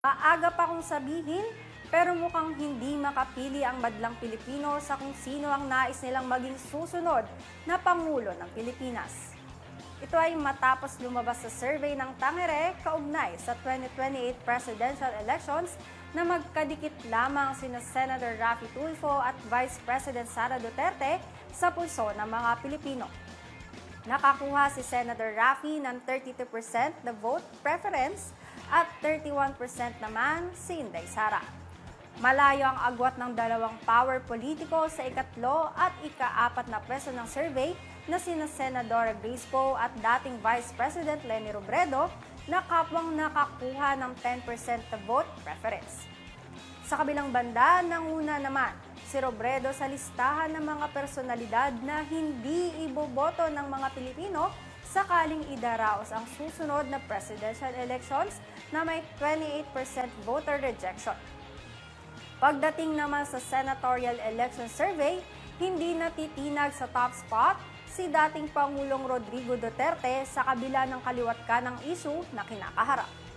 Maaga pa kong sabihin, pero mukhang hindi makapili ang madlang Pilipino sa kung sino ang nais nilang maging susunod na Pangulo ng Pilipinas. Ito ay matapos lumabas sa survey ng Tangere kaugnay sa 2028 presidential elections na magkadikit lamang sina Senator Raffy Tulfo at Vice President Sara Duterte sa pulso ng mga Pilipino. Nakakuha si Senator Raffy ng 32% na vote preference at 31% naman si Inday Sara. Malayo ang agwat ng dalawang power politiko sa ikatlo at ikaapat na pwesto ng survey na sina Senadora Grace Poe at dating Vice President Leni Robredo na kapwang nakakuha ng 10% na vote preference. Sa kabilang banda, nanguna naman si Robredo sa listahan ng mga personalidad na hindi iboboto ng mga Pilipino sakaling idaraos ang susunod na presidential elections na may 28% voter rejection. Pagdating naman sa senatorial election survey, hindi natitinag sa top spot si dating Pangulong Rodrigo Duterte sa kabila ng kaliwat ka ng issue na kinakaharap.